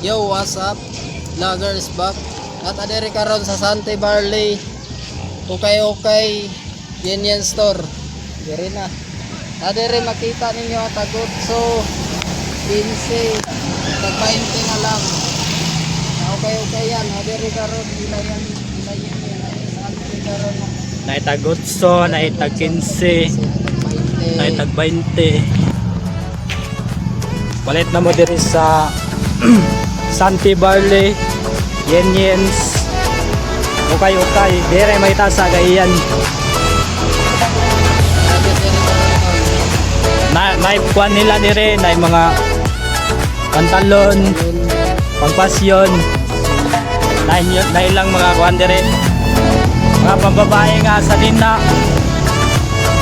Yo, what's up? Vlogger is back. At adere karon sa Sante Barley. Okay, okay. Yan yan store. Diri na. Adere makita ninyo ang tagot. So, 15. Tag 20 na lang. Okay, okay yan. Adere karon. Ila yan. Ila yan. Sante karon. Naitagutso, naitag 15, naitag 20. Palit na mo diri sa Santi Barley, Yen Yens, Ukay Ukay, dire may gayan. Na naipkuan nila dire na mga pantalon, pangpasyon, na, na ilang mga kuan dire mga pambabae nga sa dina.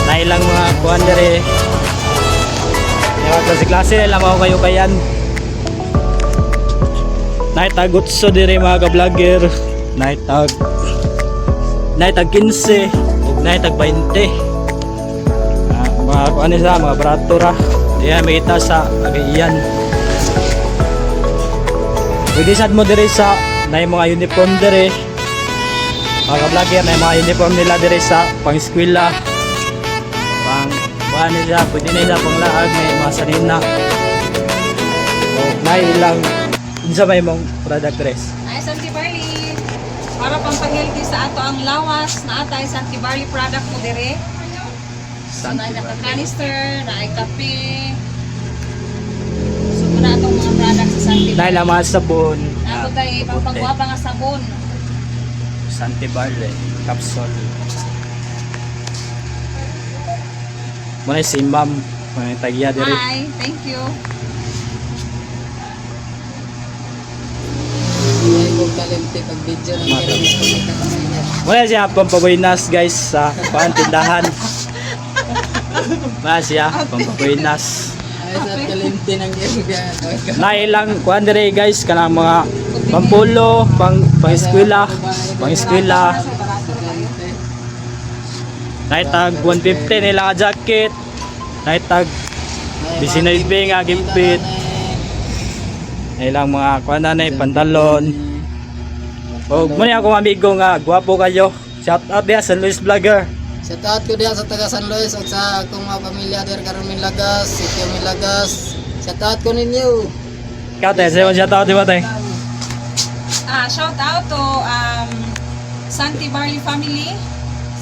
Na ilang mga kuan dire yung klase klase nila mga kayo kayan naitagot so dire mga ka-vlogger. Naitag naitag 15 ug naitag 20 Ah, mga kuan nila mga bratura diyan may kita sa agayan pwede sad mo dire sa na yung mga uniform dire mga ka-vlogger na yung mga uniform nila dire sa pang-eskwela. Pang kuha nila pwede nila pang laag may mga sanina o may ilang unsa may mong product dress Ay, Santi Barley. Para pampag-healthy sa ato ang lawas na atay Santi Barley product mo dire. So, na naka-canister, na ay kape. So, muna atong mga product sa Santi dahil ang mga sabon Nato tayo pampagwapa nga sabon. Santi Barley capsule muna si ma'am mga tagya dire Hi, thank you. Kalimti pag video ng muna siya pampabuinas guys sa pantindahan muna siya pampabuinas Ay, sa kalimti ng iriga. na ilang kuan dire guys kanang mga pampulo pang pang eskwela pang eskwela. Naitag 150 nila ka jacket. Naitag Bisinaybe nga gimpit. na ilang mga kuan na na pantalon o muna ako amigo nga gwapo kayo shout out dia sa Luis Vlogger Shout out ko diyan sa taga San Luis at sa akong mga pamilya der karon Milagas, Sitio Milagas. Shout out ko ninyo. tayo sa'yo shout out di ba tayo Ah, shout out to um, Santi Barley family.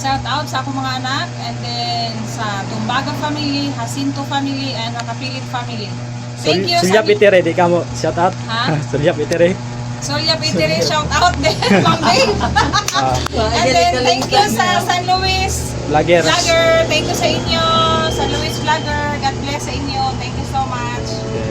Shout out sa akong mga anak and then sa Tumbaga family, Jacinto family, and Nakapilit family. Thank you, Sulya Santi. Pitere di ka mo shout out Ha? Sulya Pitere Solia Piteri, eh, shout out din, Ma'am ah. Babe. And then, thank you sa San Luis Vlogger. Vlogger, thank you sa inyo. San Luis Vlogger, God bless sa inyo. Thank you so much.